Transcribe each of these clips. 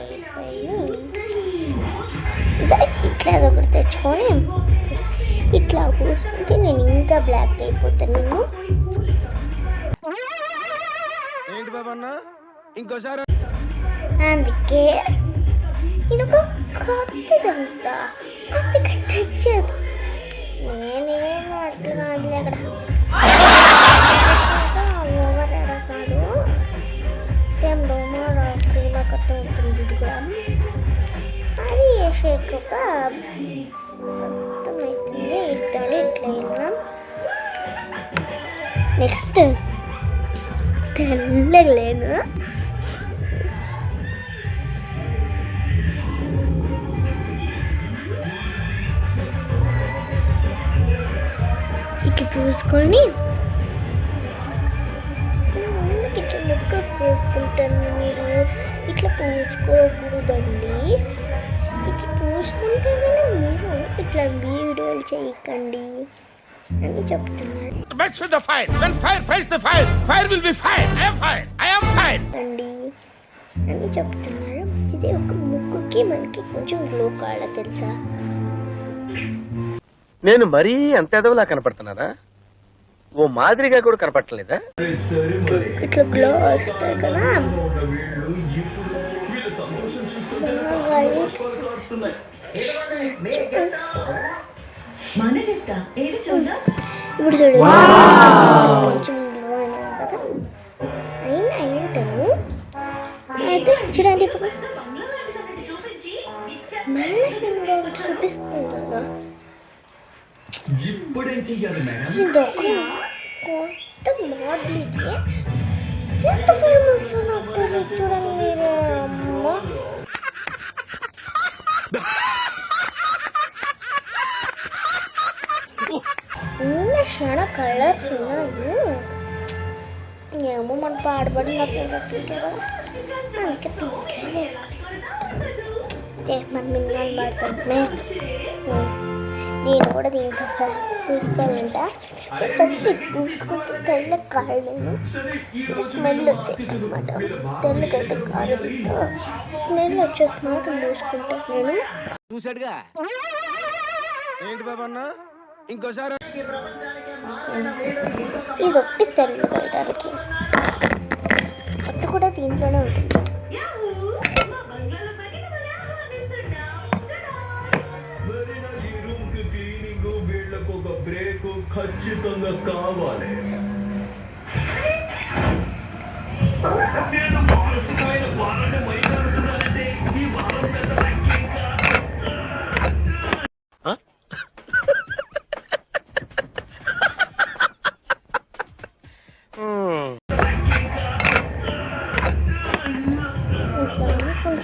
అయిపోయి ఇట్లా ఒకటి తెచ్చుకొని ఇట్లా పూసుకుంటే నేను ఇంకా బ్లాక్ అయిపోతాను నేను. ఇంకోసారి అందుకే ఇది ఒక కొత్తదంతా అందుకే తెచ్చేసి. నేనేం అట్లా కాదులే అక్కడ. షేక్ ఒక కష్టమవుతుంది ఇట్లా ఇట్లా వెళ్ళాం నెక్స్ట్ తెల్లగలేను ఇట్లా పూసుకొని ఎందుకు ఇట్లా ముక్క పూసుకుంటాను మీరు ఇట్లా పూసుకోకూడదండి fire. I am fire. అండి అని చెప్తున్నారు. ఇది ఒక ముక్కుకి మనకి కొంచెం గ్లో కావాల తెలుసా? నేను మరీ అంత ఎదవలా కనపడుతున్నారా ఓ మాదిరిగా కూడా కనపడలేదా ఇట్లా గ్లో వస్తాయి కదా. అయితే ఇప్పుడు చూడు. కొంచెం కదా. అయినా అయ్యింటాను అయితే చూడండి ఇప్పుడు మళ్ళీ చూపిస్తుంది కొత్త మోడల్ ఇది. ఎంత ఫేమస్ నాకు తెలియదు చూడండి మీరు అమ్మ. చాలా కలర్స్ ఉన్నాయి. ఏమో మన పాడబడి నా ఫేవరెట్ పింక్ కదా. అందుకే పింక్ మన మిన్నల్ పడుతుంటే నేను కూడా దీంతో పూసుకోవాలంట ఫస్ట్ ఇది పూసుకుంటే తెల్ల కాయలేను స్మెల్ వచ్చేది అనమాట తెల్లకైతే కాదు తింటూ. స్మెల్ వచ్చేది మాత్రం పూసుకుంటాను నేను. చూసాడుగా ఏంటి బాబన్నా ఇంకోసారి. ఇది ఒకటి తెల్ల వేయడానికి. అది కూడా దీంట్లోనే ఉంటుంది. ఖచ్చితంగా కావాలి నేను మానసికమైన వారాన్ని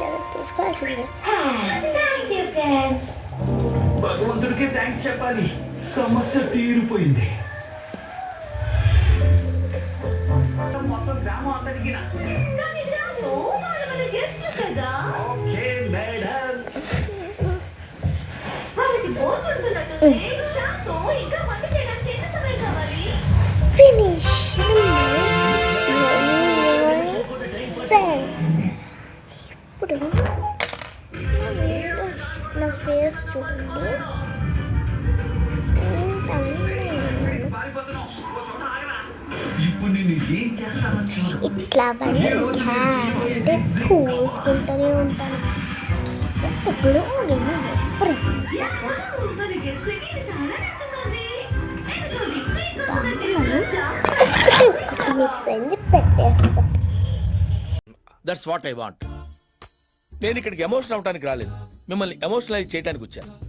ఇట్లా పూసుకోవాల్సిందే భగవంతుడికి థ్యాంక్స్ చెప్పాలి సమస్య తీరిపోయింది మొత్తం గ్రామం అంతటికి ఓకే చూడండి ఇట్లా అవన్నీ అంటే పూసుకుంటూనే ఉంటాను ఎంత నేను మిస్ అయింది దట్స్ వాట్ ఐ వాంట్ నేను ఇక్కడికి ఎమోషన్ అవడానికి రాలేదు. మిమ్మల్ని ఎమోషనలైజ్ చేయడానికి వచ్చాను.